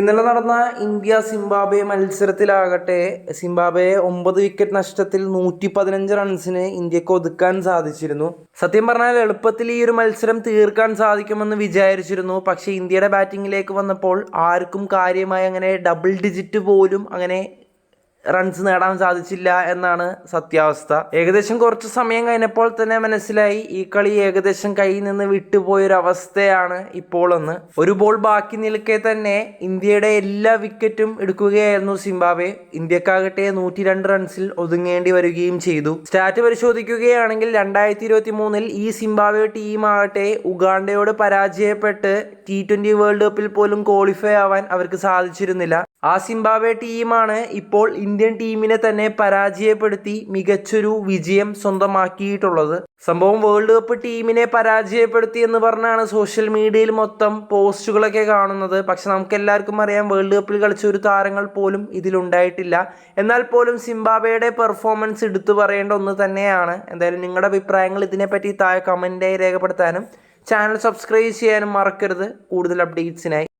ഇന്നലെ നടന്ന India Zimbabwe മത്സരത്തിലാകട്ടെ സിംബാബ്വെയെ ഒമ്പത് വിക്കറ്റ് നഷ്ടത്തിൽ നൂറ്റി പതിനഞ്ച് റൺസിന് ഇന്ത്യയ്ക്ക് ഒതുക്കാൻ സാധിച്ചിരുന്നു. സത്യം പറഞ്ഞാൽ എളുപ്പത്തിൽ ഈ ഒരു മത്സരം തീർക്കാൻ സാധിക്കുമെന്ന് വിചാരിച്ചിരുന്നു. പക്ഷേ ഇന്ത്യയുടെ ബാറ്റിങ്ങിലേക്ക് വന്നപ്പോൾ ആർക്കും കാര്യമായി അങ്ങനെ ഡബിൾ ഡിജിറ്റ് പോലും അങ്ങനെ റൺസ് നേടാൻ സാധിച്ചില്ല എന്നാണ് സത്യാവസ്ഥ. ഏകദേശം കുറച്ച് സമയം കഴിഞ്ഞപ്പോൾ തന്നെ മനസ്സിലായി ഈ കളി ഏകദേശം കയ്യിൽ നിന്ന് വിട്ടുപോയൊരവസ്ഥയാണ് ഇപ്പോൾ എന്ന് ഒരു ബോൾ ബാക്കി നിൽക്കെ തന്നെ ഇന്ത്യയുടെ എല്ലാ വിക്കറ്റും എടുക്കുകയായിരുന്നു സിംബാബെ ഇന്ത്യക്കാകട്ടെ നൂറ്റി രണ്ട് റൺസിൽ ഒതുങ്ങേണ്ടി വരികയും ചെയ്തു. സ്റ്റാറ്റ് പരിശോധിക്കുകയാണെങ്കിൽ രണ്ടായിരത്തി ഇരുപത്തി മൂന്നിൽ ഈ സിംബാബ്വെ ടീമാകട്ടെ ഉഗാണ്ടയോട് പരാജയപ്പെട്ട് ടി ട്വന്റി വേൾഡ് കപ്പിൽ പോലും ക്വാളിഫൈ ആവാൻ അവർക്ക് സാധിച്ചിരുന്നില്ല. ആ സിംബാബെ ടീമാണ് ഇപ്പോൾ ഇന്ത്യൻ ടീമിനെ തന്നെ പരാജയപ്പെടുത്തി മികച്ചൊരു വിജയം സ്വന്തമാക്കിയിട്ടുള്ളത്. സംഭവം വേൾഡ് കപ്പ് ടീമിനെ പരാജയപ്പെടുത്തി എന്ന് പറഞ്ഞാണ് സോഷ്യൽ മീഡിയയിൽ മൊത്തം പോസ്റ്റുകളൊക്കെ കാണുന്നത്. പക്ഷെ നമുക്ക് എല്ലാവർക്കും അറിയാം വേൾഡ് കപ്പിൽ കളിച്ച ഒരു താരങ്ങൾ പോലും ഇതിലുണ്ടായിട്ടില്ല. എന്നാൽ പോലും സിംബാബ്വെയുടെ പെർഫോമൻസ് എടുത്തു പറയേണ്ട ഒന്ന് തന്നെയാണ്. എന്തായാലും നിങ്ങളുടെ അഭിപ്രായങ്ങൾ ഇതിനെപ്പറ്റി താഴെ കമന്റായി രേഖപ്പെടുത്താനും ചാനൽ സബ്സ്ക്രൈബ് ചെയ്യാനും മറക്കരുത്. കൂടുതൽ അപ്ഡേറ്റ്സിനായി